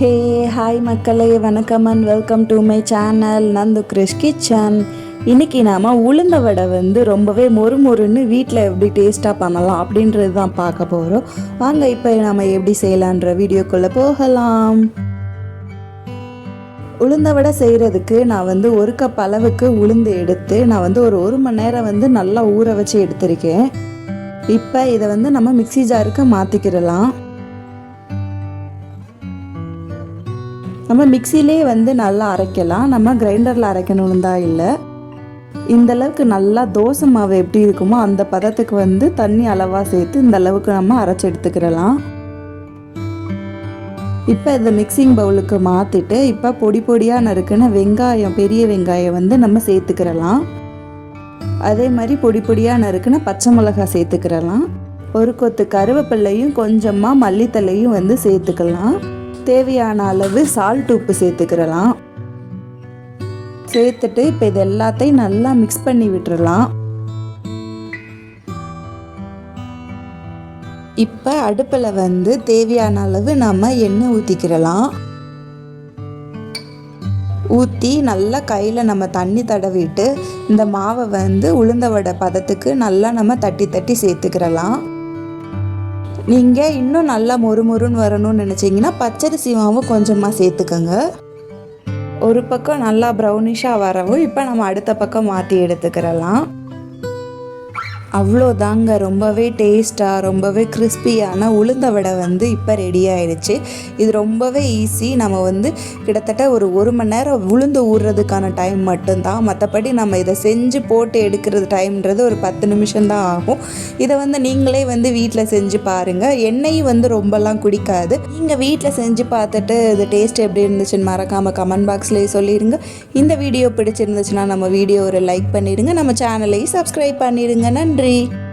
ஹே hi மக்களே வணக்கம் and welcome to my channel Nandu Krish kitchen. இன்னைக்கு நாம் உளுந்த வடை வந்து ரொம்பவே மொறு மொறுன்னு வீட்டில் எப்படி டேஸ்ட்டாக பண்ணலாம் அப்படின்றது தான் பார்க்க போகிறோம் வாங்க இப்போ நம்ம எப்படி செய்யலான்ற வீடியோக்குள்ளே போகலாம். உளுந்த வடை செய்கிறதுக்கு நான் வந்து ஒரு கப் அளவுக்கு உளுந்து எடுத்து நான் வந்து ஒரு ஒரு மணி நேரம் வந்து நல்லா ஊற வச்சு எடுத்திருக்கேன். இப்போ இதை வந்து நம்ம மிக்ஸி ஜாருக்கு மாற்றிக்கிடலாம் நம்ம மிக்சிலே வந்து நல்லா அரைக்கலாம். நம்ம கிரைண்டரில் அரைக்கணும்னு தான் இல்லை இந்தளவுக்கு நல்லா தோசை மாவு எப்படி இருக்குமோ அந்த பதத்துக்கு வந்து தண்ணி அளவாக சேர்த்து இந்த அளவுக்கு நம்ம அரைச்சி எடுத்துக்கிடலாம் இப்போ இந்த மிக்சிங் பவுலுக்கு மாற்றிட்டு இப்போ பொடி பொடியாக நறுக்குன்னு வெங்காயம் பெரிய வெங்காயம் வந்து நம்ம சேர்த்துக்கிறலாம். அதே மாதிரி பொடி பொடியாக நறுக்குன்னு பச்சை மிளகாய் சேர்த்துக்கிறலாம். ஒரு கொத்து கருவேப்பிள்ளையும் கொஞ்சமாக மல்லித்தலையும் வந்து சேர்த்துக்கலாம். தேவையான அளவு சால்ட் உப்பு சேர்த்துக்கிறலாம். சேர்த்துட்டு இப்போ இது எல்லாத்தையும் நல்லா மிக்ஸ் பண்ணி விட்டுறலாம். இப்போ அடுப்பில் வந்து தேவையான அளவு நம்ம எண்ணெய் ஊற்றிக்கிறலாம் ஊற்றி நல்லா கையில் நம்ம தண்ணி தடவிட்டு இந்த மாவை வந்து உளுந்த வடை பதத்துக்கு நல்லா நம்ம தட்டி தட்டி சேர்த்துக்கிறலாம். நீங்கள் இன்னும் நல்லா மொறு மொறுன்னு வரணும்னு நினச்சிங்கன்னா பச்சரிசி மாவு கொஞ்சமாக சேர்த்துக்கோங்க. ஒரு பக்கம் நல்லா ப்ரௌனிஷாக வரவும் இப்போ நம்ம அடுத்த பக்கம் மாற்றி எடுத்துக்கிறலாம். அவ்வளோதாங்க. ரொம்பவே டேஸ்ட்டாக ரொம்பவே கிறிஸ்பியான உளுந்த வடை வந்து இப்போ ரெடி ஆயிடுச்சு இது ரொம்பவே ஈஸி நம்ம வந்து கிட்டத்தட்ட ஒரு ஒரு மணி நேரம் உளுந்து ஊறுறதுக்கான டைம் மட்டும்தான். மற்றபடி நம்ம இதை செஞ்சு போட்டு எடுக்கிறது டைம்ன்றது ஒரு பத்து நிமிஷம் தான் ஆகும். இதை வந்து நீங்களே வந்து வீட்டில் செஞ்சு பாருங்கள் எண்ணெயும் வந்து ரொம்பலாம் குடிக்காது. நீங்கள் வீட்டில் செஞ்சு பார்த்துட்டு இது டேஸ்ட் எப்படி இருந்துச்சுன்னு மறக்காமல் கமெண்ட் பாக்ஸ்லேயே சொல்லிடுங்க இந்த வீடியோ பிடிச்சிருந்துச்சுன்னா நம்ம வீடியோ ஒரு லைக் பண்ணிடுங்க. நம்ம சேனலையும் சப்ஸ்கிரைப் பண்ணிடுங்க. நன்றி.